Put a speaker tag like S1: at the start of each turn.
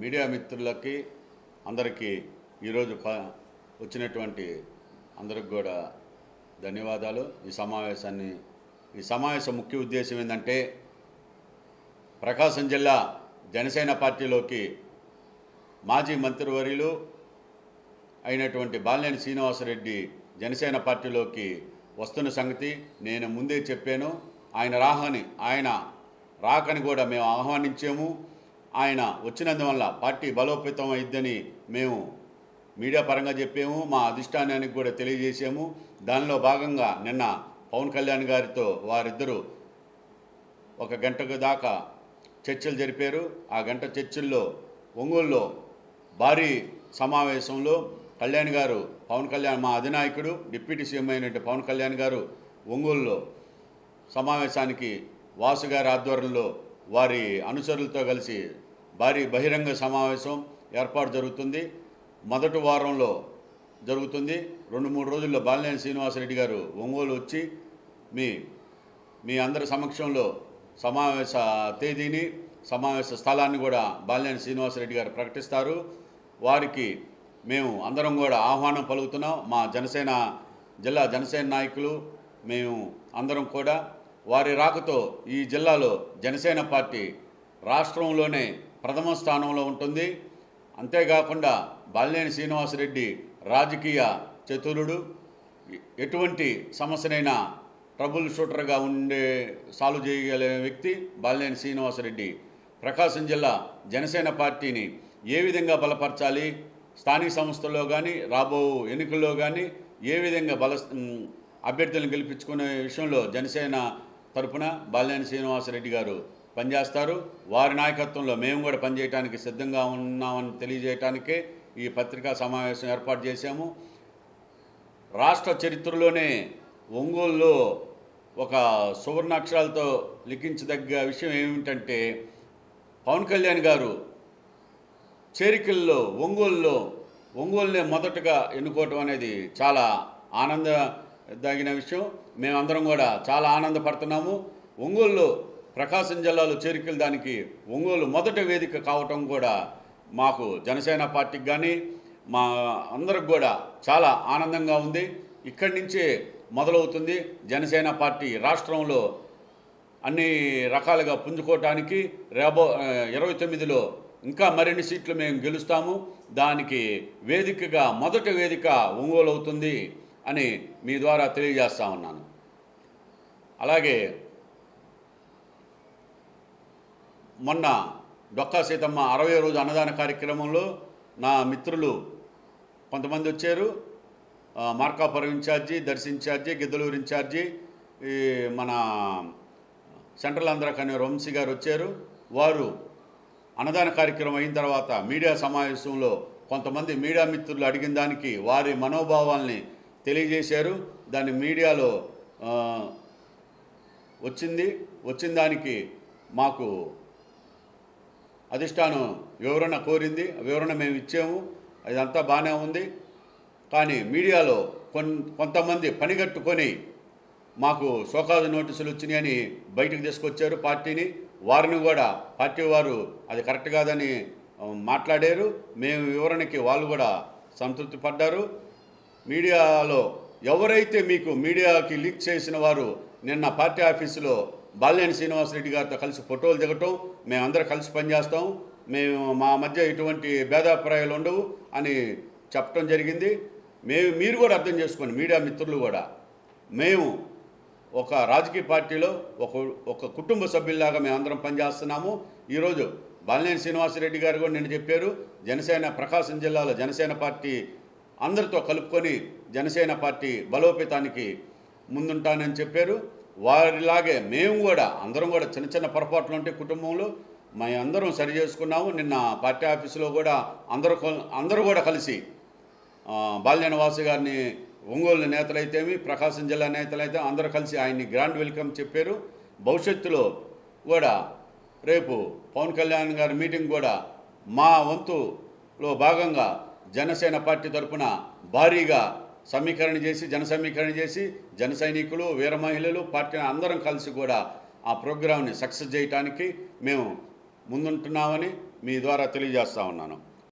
S1: Media మిత్రులకి అందరికీ ఈరోజు ప వచ్చినటువంటి అందరికి కూడా ధన్యవాదాలు. ఈ సమావేశాన్ని ఈ సమావేశం ముఖ్య ఉద్దేశం ఏంటంటే ప్రకాశం జిల్లా జనసేన పార్టీలోకి మాజీ మంత్రివర్యులు అయినటువంటి బాలినేని శ్రీనివాసరెడ్డి జనసేన పార్టీలోకి వస్తున్న సంగతి నేను ముందే చెప్పాను. ఆయన రాహని ఆయన రాకని కూడా మేము ఆహ్వానించాము. ఆయన వచ్చినందువల్ల పార్టీ బలోపేతం అయిద్దని మేము మీడియా పరంగా చెప్పాము మా అధిష్టానానికి కూడా తెలియజేసాము దానిలో భాగంగా నిన్న పవన్ కళ్యాణ్ గారితో వారిద్దరూ ఒక గంటకు దాకా చర్చలు జరిపారు. ఆ గంట చర్చల్లో ఒంగోలులో భారీ సమావేశంలో కళ్యాణ్ గారు పవన్ కళ్యాణ్ మా అధినాయకుడు డిప్యూటీ సీఎం అయినటువంటి పవన్ కళ్యాణ్ గారు ఒంగోలులో సమావేశానికి వాసు గారి ఆధ్వర్యంలో వారి అనుచరులతో కలిసి భారీ బహిరంగ సమావేశం ఏర్పాటు జరుగుతుంది. మొదటి వారంలో జరుగుతుంది. రెండు మూడు రోజుల్లో బాలినేని శ్రీనివాసరెడ్డి గారు ఒంగోలు వచ్చి మీ మీ అందరి సమక్షంలో సమావేశ తేదీని సమావేశ స్థలాన్ని కూడా బాలినేని శ్రీనివాసరెడ్డి గారు ప్రకటిస్తారు. వారికి మేము అందరం కూడా ఆహ్వానం పలుకుతున్నాం. మా జనసేన జిల్లా జనసేన నాయకులు మేము అందరం కూడా వారి రాకతో ఈ జిల్లాలో జనసేన పార్టీ రాష్ట్రంలోనే ప్రథమ స్థానంలో ఉంటుంది. అంతేకాకుండా బాలినేని శ్రీనివాసరెడ్డి రాజకీయ చతురుడు. ఎటువంటి సమస్యనైనా ట్రబుల్ షూటర్గా ఉండే సాల్వ్ చేయగల వ్యక్తి బాలినేని శ్రీనివాసరెడ్డి. ప్రకాశం జిల్లా జనసేన పార్టీని ఏ విధంగా బలపరచాలి? స్థానిక సంస్థల్లో కానీ రాబో ఎన్నికల్లో కానీ ఏ విధంగా బల అభ్యర్థులను గెలిపించుకునే విషయంలో జనసేన తరపున బాలినేని శ్రీనివాసరెడ్డి గారు పనిచేస్తారు. వారి నాయకత్వంలో మేము కూడా పనిచేయడానికి సిద్ధంగా ఉన్నామని తెలియజేయటానికే ఈ పత్రికా సమావేశం ఏర్పాటు చేశాము. రాష్ట్ర చరిత్రలోనే ఒంగోలులో ఒక సువర్ణాక్షరాలతో లిఖించదగ్గ విషయం ఏమిటంటే పవన్ కళ్యాణ్ గారు చేరికల్లో ఒంగోలులో ఒంగోలునే మొదటగా ఎన్నుకోవటం అనేది చాలా ఆనంద దగిన విషయం. మేమందరం కూడా చాలా ఆనందపడుతున్నాము. ఒంగోలు ప్రకాశం జిల్లాలో చేరికలు దానికి ఒంగోలు మొదటి వేదిక కావటం కూడా మాకు జనసేన పార్టీకి కానీ మా అందరికి కూడా చాలా ఆనందంగా ఉంది. ఇక్కడి నుంచే మొదలవుతుంది జనసేన పార్టీ రాష్ట్రంలో అన్ని రకాలుగా పుంజుకోవటానికి రేబో ఇరవై తొమ్మిదిలో ఇంకా మరిన్ని సీట్లు మేము గెలుస్తాము. దానికి వేదికగా మొదటి వేదిక ఒంగోలు అవుతుంది. అని మీ ద్వారా తెలియజేస్తా ఉన్నాను. అలాగే మొన్న డొక్కా సీతమ్మ అరవై రోజు అన్నదాన కార్యక్రమంలో నా మిత్రులు కొంతమంది వచ్చారు. Markapuram in-charge Darsi in-charge Giddalur in-charge ఈ మన సెంట్రల్ ఆంధ్ర కానీ వంశీ గారు వచ్చారు. వారు అన్నదాన కార్యక్రమం అయిన తర్వాత మీడియా సమావేశంలో కొంతమంది మీడియా మిత్రులు అడిగిన దానికి వారి మనోభావాల్ని తెలియజేశారు. దాన్ని మీడియాలో వచ్చింది. వచ్చిన దానికి మాకు అధిష్టానం వివరణ కోరింది. వివరణ మేము ఇచ్చాము. అదంతా బాగానే ఉంది. కానీ మీడియాలో కొన్ కొంతమంది పనిగట్టుకొని మాకు సోకాదు నోటీసులు వచ్చినాయని బయటకు తీసుకొచ్చారు పార్టీని. వారిని కూడా పార్టీ వారు అది కరెక్ట్ కాదని మాట్లాడారు. మేము వివరణకి వాళ్ళు కూడా సంతృప్తి పడ్డారు. మీడియాలో ఎవరైతే మీకు మీడియాకి లీక్ చేసిన వారు నిన్న పార్టీ ఆఫీసులో బాలినేని శ్రీనివాసరెడ్డి గారితో కలిసి ఫోటోలు దిగటం మేమందరం కలిసి పనిచేస్తాం మేము మా మధ్య ఎటువంటి భేదాభిప్రాయాలు ఉండవు అని చెప్పడం జరిగింది. మేము మీరు కూడా అర్థం చేసుకోండి మీడియా మిత్రులు కూడా. మేము ఒక రాజకీయ పార్టీలో ఒక ఒక కుటుంబ సభ్యుల్లాగా మేము అందరం పనిచేస్తున్నాము. ఈరోజు బాలినేని శ్రీనివాసరెడ్డి గారు కూడా నేను చెప్పారు జనసేన ప్రకాశం జిల్లాలో జనసేన పార్టీ అందరితో కలుపుకొని జనసేన పార్టీ బలోపేతానికి ముందుంటానని చెప్పారు. వారిలాగే మేము కూడా అందరం కూడా చిన్న చిన్న పొరపాట్లు ఉంటే కుటుంబంలో మేము అందరం సరి చేసుకున్నాము. నిన్న పార్టీ ఆఫీసులో కూడా అందరూ అందరూ కూడా కలిసి ఆ, గారిని ఒంగోలు నేతలైతేమి ప్రకాశం జిల్లా నేతలైతే అందరూ కలిసి ఆయన్ని గ్రాండ్ వెల్కమ్ చెప్పారు. భవిష్యత్తులో కూడా రేపు పవన్ కళ్యాణ్ గారి మీటింగ్ కూడా మా వంతులో భాగంగా జనసేన పార్టీ తరపున భారీగా సమీకరణ చేసి జన సమీకరణ చేసి జన సైనికులు వీర మహిళలు పార్టీ అందరం కలిసి కూడా ఆ ప్రోగ్రామ్ని సక్సెస్ చేయటానికి మేము ముందుంటున్నామని మీ ద్వారా తెలియజేస్తా ఉన్నాను.